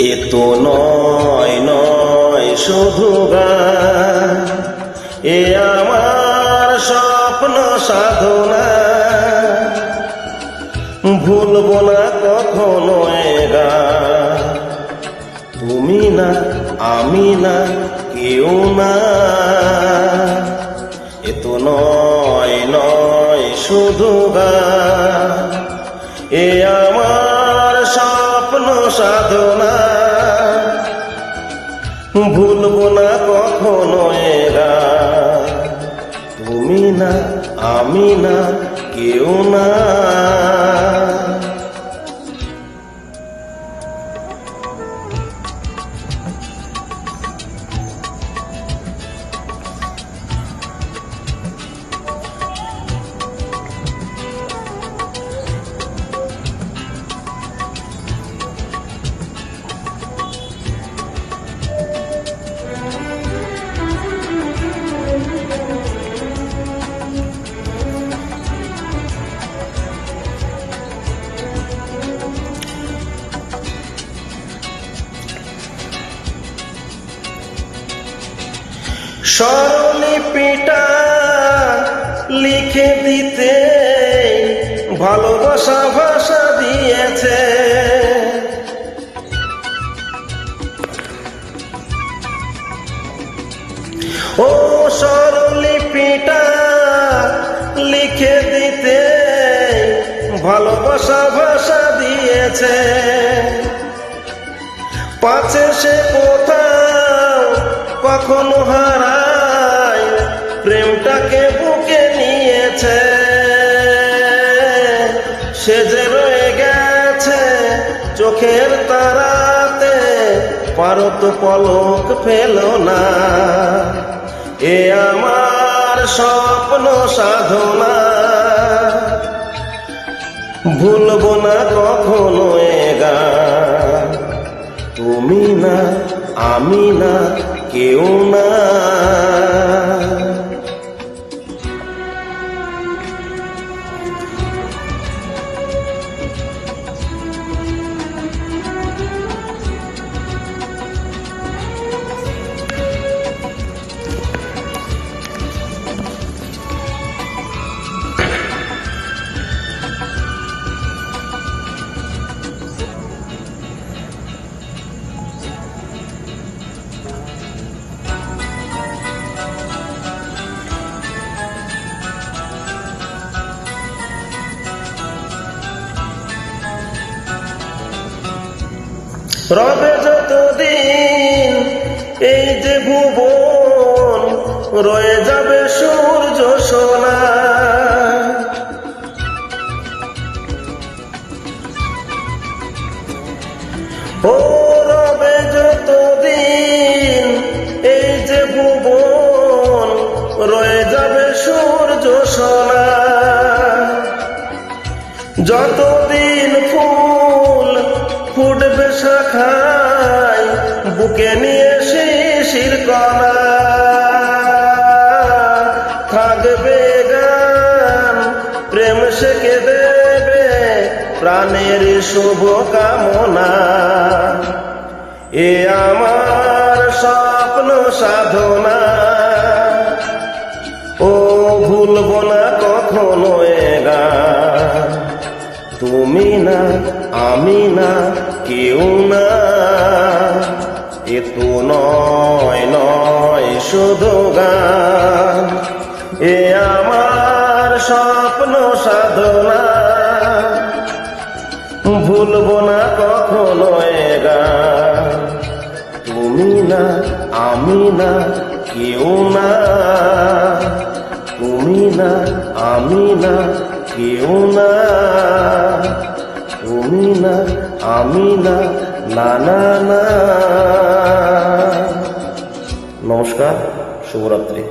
এ তো নয় নয় শুধু এ আমার স্বপ্ন সাধনা। ভুলবো না কখনো গান। তুমি না, আমি না, কেউ না। এ তো নয় নয় শুধু এ আমার স্বপ্ন সাধনা। ভুলবো না কখনো এরা। তুমি না আমি না কেউ না। স্বরলিপিটা লিখে দিতে ভালোবাসা ভাষা দিয়েছে। ও স্বরলিপিটা লিখে দিতে ভালোবাসা ভাষা দিয়েছে। পাছে সে কোথাও কখনো হারায়, প্রেমটাকে বুকে নিয়েছে। সে যে রয়ে গেছে চোখের তারাতে, পারত পলক ফেল না। এ আমার স্বপ্ন সাধনা। ভুলব না কখনো এ গান। তুমি না, আমি না কেউ না। রবে যতদিন এই যে ভুবন রয়ে যাবে সূর্য সোনা। ও রবে যতদিন এই যে ভুবন রয়ে যাবে সূর্য সোনা। যতদিন ফুল ফুটবে শাখায় বুকে নিয়ে শিশির কণা থাকবে গান, প্রেম শেখে দেবে, প্রাণের শুভ কামনা। এ আমার স্বপ্ন সাধনা। তুমি না, আমি না, কেউ না। এ তো নয় নয় শুধু গান। এ আমার স্বপ্ন সাধনা। ভুলবো না কখনো তুমি না, আমি না, কেউ না। তুমি না, আমি না কেউ না তুমি না আমি না না না নমস্কার শুভরাত্রি।